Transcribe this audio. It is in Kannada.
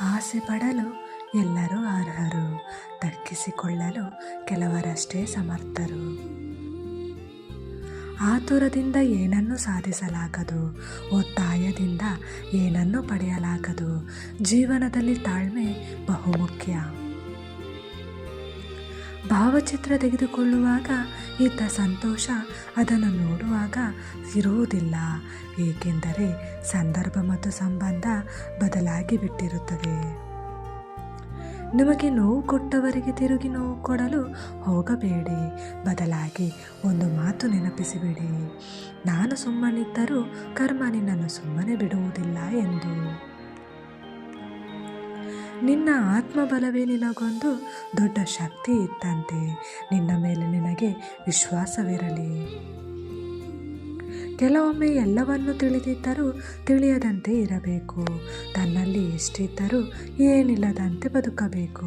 ಆಸೆ ಪಡಲು ಎಲ್ಲರೂ ಅರ್ಹರು. ದಕ್ಕಿಸಿಕೊಳ್ಳಲು ಕೆಲವರಷ್ಟೇ ಸಮರ್ಥರು. ಆತುರದಿಂದ ಏನನ್ನು ಸಾಧಿಸಲಾಗದು? ಒತ್ತಾಯದಿಂದ ಏನನ್ನು ಪಡೆಯಲಾಗದು? ಜೀವನದಲ್ಲಿ ತಾಳ್ಮೆ ಬಹುಮುಖ್ಯ. ಭಾವಚಿತ್ರ ತೆಗೆದುಕೊಳ್ಳುವಾಗ ಇದ್ದ ಸಂತೋಷ ಅದನ್ನು ನೋಡುವಾಗ ಇರುವುದಿಲ್ಲ ಏಕೆಂದರೆ ಸಂದರ್ಭ ಮತ್ತು ಸಂಬಂಧ ಬದಲಾಗಿ ಬಿಟ್ಟಿರುತ್ತದೆ. ನಿಮಗೆ ನೋವು ಕೊಟ್ಟವರಿಗೆ ತಿರುಗಿ ನೋವು ಕೊಡಲು ಹೋಗಬೇಡಿ, ಬದಲಾಗಿ ಒಂದು ಮಾತು ನೆನಪಿಸಿಬಿಡಿ. ನಾನು ಸುಮ್ಮನಿದ್ದರೂ ಕರ್ಮ ನಿನ್ನನ್ನು ಸುಮ್ಮನೆ ಬಿಡುವುದಿಲ್ಲ ಎಂದು. ನಿನ್ನ ಆತ್ಮಬಲವೇ ನಿನಗೊಂದು ದೊಡ್ಡ ಶಕ್ತಿ ಇತ್ತಂತೆ. ನಿನ್ನ ಮೇಲೆ ನಿನಗೆ ವಿಶ್ವಾಸವಿರಲಿ. ಕೆಲವೊಮ್ಮೆ ಎಲ್ಲವನ್ನು ತಿಳಿದಿದ್ದರೂ ತಿಳಿಯದಂತೆ ಇರಬೇಕು. ತನ್ನಲ್ಲಿ ಎಷ್ಟಿದ್ದರೂ ಏನಿಲ್ಲದಂತೆ ಬದುಕಬೇಕು.